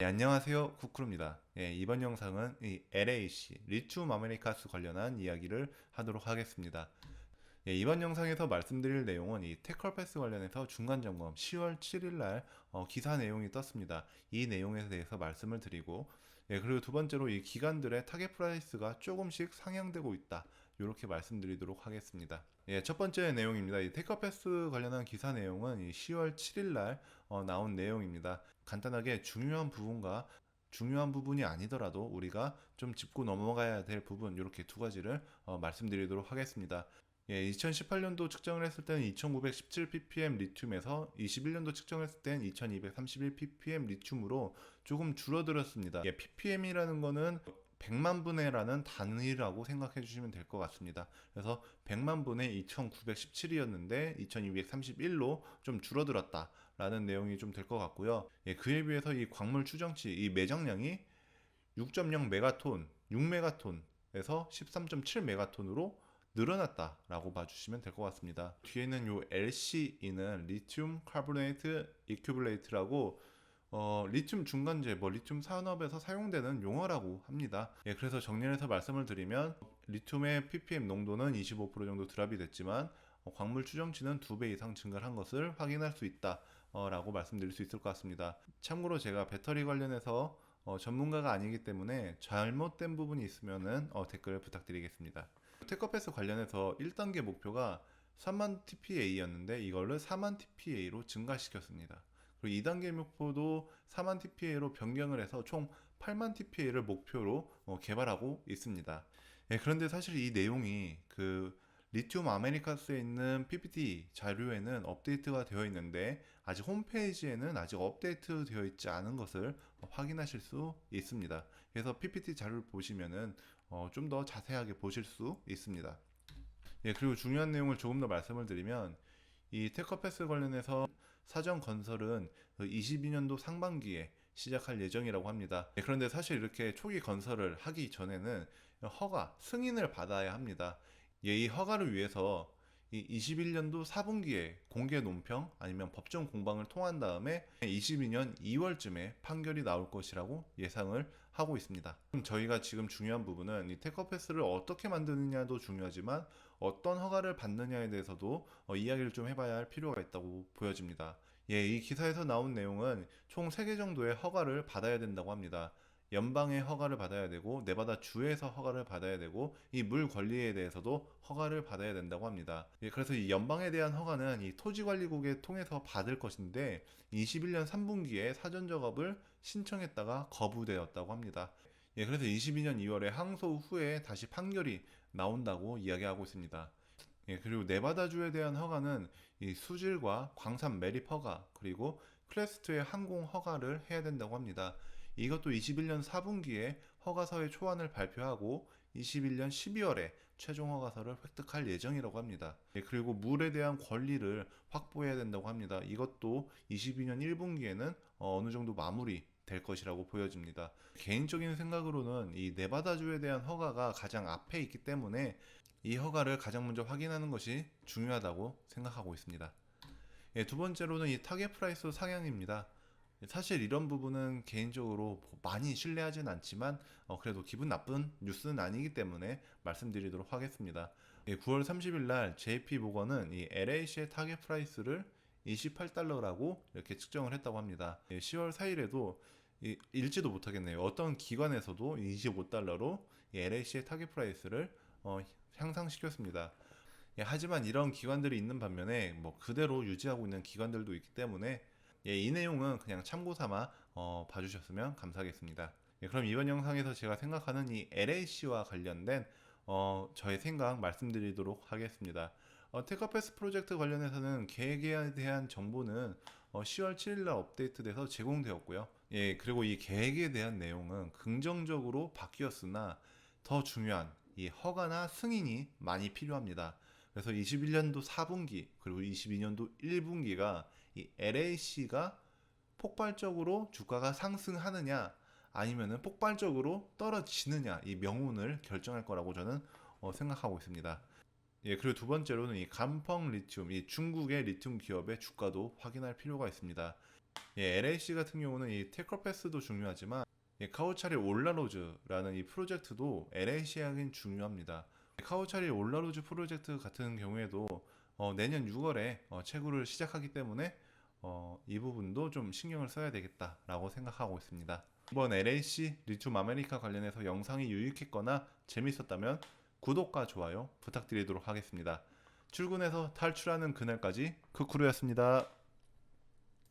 네, 안녕하세요. 쿠쿠루입니다. 예, 이번 영상은 이 LAC, 리튬 아메리카스 관련한 이야기를 하도록 하겠습니다. 예, 이번 영상에서 말씀드릴 내용은 이 테컬패스 관련해서 중간 점검 10월 7일 날 어, 기사 내용이 떴습니다. 이 내용에 대해서 말씀을 드리고 예, 그리고 두 번째로 이 기관들의 타겟 프라이스가 조금씩 상향되고 있다. 이렇게 말씀드리도록 하겠습니다. 예, 첫 번째 내용입니다. 이 테커패스 관련한 기사 내용은 이 10월 7일 날 어, 나온 내용입니다. 간단하게 중요한 부분과 중요한 부분이 아니더라도 우리가 좀 짚고 넘어가야 될 부분 이렇게 두 가지를 어, 말씀드리도록 하겠습니다. 예, 2018년도 측정을 했을 때는 2917 ppm 리튬에서 21년도 측정을 했을 때는 2231 ppm 리튬으로 조금 줄어들었습니다. 예, ppm이라는 거는 100만 분의라는 단위라고 생각해 주시면 될 것 같습니다. 그래서 100만 분의 2917이었는데 2231로 좀 줄어들었다라는 내용이 좀 될 것 같고요. 예, 그에 비해서 이 광물 추정치, 이 매장량이 6.0 메가톤, 6 메가톤에서 13.7 메가톤으로 늘어났다라고 봐주시면 될 것 같습니다. 뒤에는 요 LCE는 리튬 카보네이트 이큐블레이트라고 어, 리튬 중간재, 뭐 리튬 산업에서 사용되는 용어라고 합니다. 예, 그래서 정리해서 말씀을 드리면 리튬의 ppm 농도는 25% 정도 드랍이 됐지만 어, 광물 추정치는 2배 이상 증가한 것을 확인할 수 있다. 어, 라고 말씀드릴 수 있을 것 같습니다. 참고로 제가 배터리 관련해서 어, 전문가가 아니기 때문에 잘못된 부분이 있으면은 어, 댓글을 부탁드리겠습니다. 테커패스 관련해서 1단계 목표가 3만 TPA였는데 이걸를 4만 TPA로 증가시켰습니다. 그리고 2단계 목표도 4만 TPA로 변경을 해서 총 8만 TPA를 목표로 어, 개발하고 있습니다. 예, 그런데 사실 이 내용이 그 리튬 아메리카스에 있는 PPT 자료에는 업데이트가 되어 있는데 아직 홈페이지에는 아직 업데이트 되어 있지 않은 것을 확인하실 수 있습니다. 그래서 PPT 자료를 보시면은 어, 좀 더 자세하게 보실 수 있습니다. 예, 그리고 중요한 내용을 조금 더 말씀을 드리면 이 테커패스 관련해서 사전 건설은 22년도 그 상반기에 시작할 예정이라고 합니다. 네, 그런데 사실 이렇게 초기 건설을 하기 전에는 허가, 승인을 받아야 합니다. 예, 이 허가를 위해서 이 21년도 4분기에 공개 논평 아니면 법정 공방을 통한 다음에 22년 2월쯤에 판결이 나올 것이라고 예상을 하고 있습니다. 저희가 지금 중요한 부분은 이 테커패스를 어떻게 만드느냐도 중요하지만 어떤 허가를 받느냐에 대해서도 어, 이야기를 좀 해봐야 할 필요가 있다고 보여집니다. 예, 이 기사에서 나온 내용은 총 3개 정도의 허가를 받아야 된다고 합니다. 연방의 허가를 받아야 되고 네바다 주에서 허가를 받아야 되고 이 물 관리에 대해서도 허가를 받아야 된다고 합니다. 예, 그래서 이 연방에 대한 허가는 이 토지관리국에 통해서 받을 것인데 21년 3분기에 사전 작업을 신청했다가 거부되었다고 합니다. 예, 그래서 22년 2월에 항소 후에 다시 판결이 나온다고 이야기하고 있습니다. 예, 그리고 네바다주에 대한 허가는 이 수질과 광산 매립 허가 그리고 클래스2의 항공 허가를 해야 된다고 합니다. 이것도 21년 4분기에 허가서의 초안을 발표하고 21년 12월에 최종 허가서를 획득할 예정이라고 합니다. 예, 그리고 물에 대한 권리를 확보해야 된다고 합니다. 이것도 22년 1분기에는 어, 어느 정도 마무리 될 것이라고 보여집니다. 개인적인 생각으로는 이 네바다주에 대한 허가가 가장 앞에 있기 때문에 이 허가를 가장 먼저 확인하는 것이 중요하다고 생각하고 있습니다. 예, 두 번째로는 이 타겟 프라이스 상향입니다. 사실 이런 부분은 개인적으로 많이 신뢰하진 않지만 어, 그래도 기분 나쁜 뉴스는 아니기 때문에 말씀드리도록 하겠습니다. 예, 9월 30일 날 JP 모건은 이 LAC의 타겟 프라이스를 28달러라고 이렇게 측정을 했다고 합니다. 예, 10월 4일에도 이, 읽지도 못하겠네요. 어떤 기관에서도 25달러로 이 LAC의 타겟 프라이스를 어, 향상시켰습니다. 예, 하지만 이런 기관들이 있는 반면에 뭐 그대로 유지하고 있는 기관들도 있기 때문에 예, 이 내용은 그냥 참고 삼아 어, 봐주셨으면 감사하겠습니다. 예, 그럼 이번 영상에서 제가 생각하는 이 LAC와 관련된 어, 저의 생각 말씀드리도록 하겠습니다. 어, 테카패스 프로젝트 관련해서는 계획에 대한 정보는 어, 10월 7일날 업데이트돼서 제공되었고요. 예, 그리고 이 계획에 대한 내용은 긍정적으로 바뀌었으나 더 중요한 이 허가나 승인이 많이 필요합니다. 그래서 21년도 4분기 그리고 22년도 1분기가 이 LAC가 폭발적으로 주가가 상승하느냐 아니면은 폭발적으로 떨어지느냐 이 명운을 결정할 거라고 저는 어, 생각하고 있습니다. 예, 그리고 두 번째로는 이 감펑 리튬, 이 중국의 리튬 기업의 주가도 확인할 필요가 있습니다. 예, LAC 같은 경우는 이 태클 패스도 중요하지만 예, 카우차리 올라로즈라는 이 프로젝트도 LAC에겐 중요합니다. 카우차리 올라로즈 프로젝트 같은 경우에도 어, 내년 6월에 어, 채굴을 시작하기 때문에 어, 이 부분도 좀 신경을 써야 되겠다라고 생각하고 있습니다. 이번 LAC 리튬 아메리카 관련해서 영상이 유익했거나 재밌었다면 구독과 좋아요 부탁드리도록 하겠습니다. 출근해서 탈출하는 그날까지 크크루였습니다.